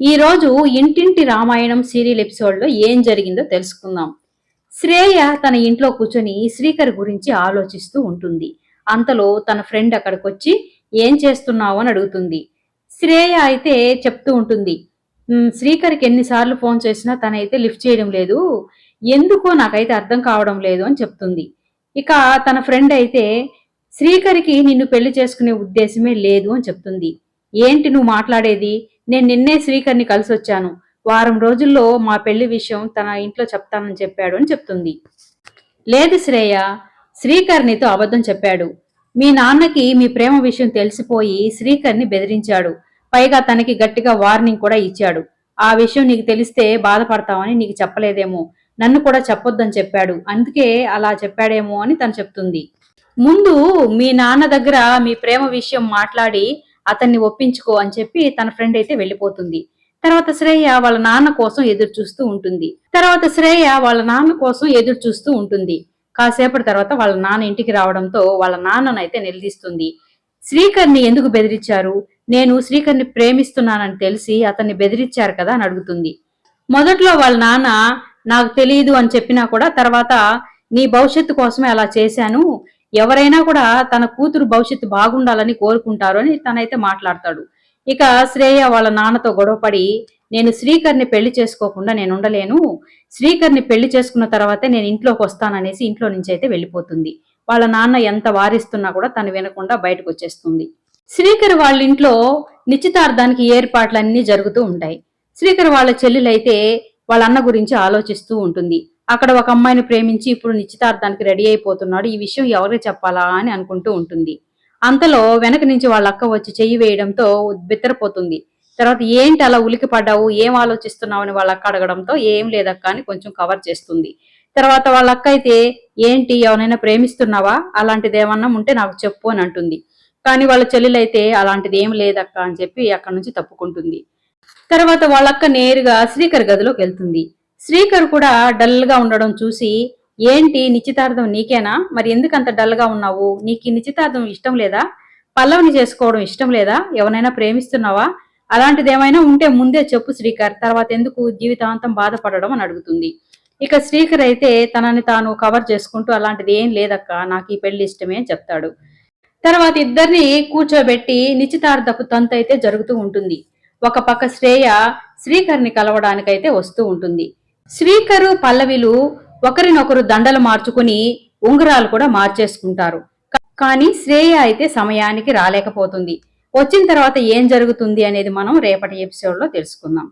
ఈ రోజు ఇంటింటి రామాయణం సీరియల్ ఎపిసోడ్లో ఏం జరిగిందో తెలుసుకుందాం. శ్రేయ తన ఇంట్లో కూర్చొని శ్రీకర్ గురించి ఆలోచిస్తూ ఉంటుంది. అంతలో తన ఫ్రెండ్ అక్కడికి వచ్చి ఏం చేస్తున్నావు? అని అడుగుతుంది. శ్రేయ అయితే చెప్తూ ఉంటుంది. శ్రీకర్కి ఎన్నిసార్లు ఫోన్ చేసినా తనైతే లిఫ్ట్ చేయడం లేదు. ఎందుకో నాకైతే అర్థం కావడం లేదు అని చెప్తుంది. ఇక తన ఫ్రెండ్ అయితే శ్రీకర్కి నిన్ను పెళ్ళి చేసుకునే ఉద్దేశమే లేదు అని చెప్తుంది. ఏంటి నువ్వు మాట్లాడేది? నేను నిన్నే శ్రీకర్ని కలిసి వచ్చాను వారం రోజుల్లో మా పెళ్ళి విషయం తన ఇంట్లో చెప్తానని చెప్పాడు అని చెప్తుంది. లేదు శ్రేయ శ్రీకర్ణితో అబద్ధం చెప్పాడు. మీ నాన్నకి మీ ప్రేమ విషయం తెలిసిపోయి శ్రీకర్ని బెదిరించాడు. పైగా తనకి గట్టిగా వార్నింగ్ కూడా ఇచ్చాడు. ఆ విషయం నీకు తెలిస్తే బాధపడతామని నీకు చెప్పలేదేమో. నన్ను కూడా చెప్పొద్దని చెప్పాడు. అందుకే అలా చెప్పాడేమో అని తను చెప్తుంది. ముందు మీ నాన్న దగ్గర మీ ప్రేమ విషయం మాట్లాడి అతన్ని ఒప్పించుకో అని చెప్పి తన ఫ్రెండ్ అయితే వెళ్ళిపోతుంది. తర్వాత శ్రేయ వాళ్ళ నాన్న కోసం ఎదురు చూస్తూ ఉంటుంది. తర్వాత శ్రేయ వాళ్ళ నాన్న కోసం ఎదురు చూస్తూ ఉంటుంది. కాసేపటి తర్వాత వాళ్ళ నాన్న ఇంటికి రావడంతో వాళ్ళ నాన్ననైతే నిలదీస్తుంది. శ్రీకర్ని ఎందుకు బెదిరించారు? నేను శ్రీకర్ని ప్రేమిస్తున్నానని తెలిసి అతన్ని బెదిరించారు కదా అని అడుగుతుంది. మొదట్లో వాళ్ళ నాన్న నాకు తెలియదు అని చెప్పినా కూడా తర్వాత నీ భవిష్యత్తు కోసమే అలా చేశాను. ఎవరైనా కూడా తన కూతురు భవిష్యత్తు బాగుండాలని కోరుకుంటారు అని తనైతే మాట్లాడతాడు. ఇక శ్రేయ వాళ్ళ నాన్నతో గొడవపడి నేను శ్రీకర్ని పెళ్ళి చేసుకోకుండా నేను ఉండలేను. శ్రీకర్ని పెళ్ళి చేసుకున్న తర్వాతే నేను ఇంట్లోకి వస్తాననేసి ఇంట్లో నుంచి అయితే వెళ్ళిపోతుంది. వాళ్ళ నాన్న ఎంత వారిస్తున్నా కూడా తను వినకుండా బయటకు వచ్చేస్తుంది. శ్రీకర్ వాళ్ళ ఇంట్లో నిశ్చితార్థానికి ఏర్పాట్లన్నీ జరుగుతూ ఉంటాయి. శ్రీకర్ వాళ్ళ చెల్లెలైతే వాళ్ళ అన్న గురించి ఆలోచిస్తూ ఉంటుంది. అక్కడ ఒక అమ్మాయిని ప్రేమించి ఇప్పుడు నిశ్చితార్థానికి రెడీ అయిపోతున్నాడు. ఈ విషయం ఎవరికి చెప్పాలా అని అనుకుంటూ ఉంటుంది. అంతలో వెనక నుంచి వాళ్ళ అక్క వచ్చి చెయ్యి వేయడంతో బిత్తరపోతుంది. తర్వాత ఏంటి అలా ఉలికి పడ్డావు? ఏం ఆలోచిస్తున్నావు అని వాళ్ళ అక్క అడగడంతో ఏం లేదక్క అని కొంచెం కవర్ చేస్తుంది. తర్వాత వాళ్ళ అక్క అయితే ఏంటి ఎవరైనా ప్రేమిస్తున్నావా? అలాంటిది ఏమన్నా ఉంటే నాకు చెప్పు అని అంటుంది. కానీ వాళ్ళ చెల్లెలైతే అలాంటిది ఏం లేదక్క అని చెప్పి అక్కడి నుంచి తప్పుకుంటుంది. తర్వాత వాళ్ళక్క నేరుగా శ్రీకర్ గదిలోకి వెళ్తుంది. శ్రీకర్ కూడా డల్గా ఉండడం చూసి ఏంటి నిశ్చితార్థం నీకేనా? మరి ఎందుకు అంత ఉన్నావు? నీకు ఈ నిశ్చితార్థం ఇష్టం లేదా? పల్లవిని చేసుకోవడం ఇష్టం లేదా? ఎవరైనా ప్రేమిస్తున్నావా? అలాంటిది ఏమైనా ఉంటే ముందే చెప్పు శ్రీకర్. తర్వాత ఎందుకు జీవితాంతం బాధపడడం? అని అడుగుతుంది. ఇక శ్రీకర్ అయితే తనని తాను కవర్ చేసుకుంటూ అలాంటిది ఏం లేదక్క నాకు ఈ పెళ్ళి ఇష్టమే అని చెప్తాడు. తర్వాత ఇద్దరిని కూర్చోబెట్టి నిశ్చితార్థపు తంతు అయితే జరుగుతూ ఉంటుంది. ఒక పక్క శ్రేయ శ్రీకర్ని కలవడానికైతే వస్తూ ఉంటుంది. స్పీకరు పల్లవిలు ఒకరినొకరు దండలు మార్చుకుని ఉంగరాలు కూడా మార్చేసుకుంటారు. కానీ శ్రేయ అయితే సమయానికి రాలేకపోతుంది. వచ్చిన తర్వాత ఏం జరుగుతుంది అనేది మనం రేపటి ఎపిసోడ్లో తెలుసుకుందాం.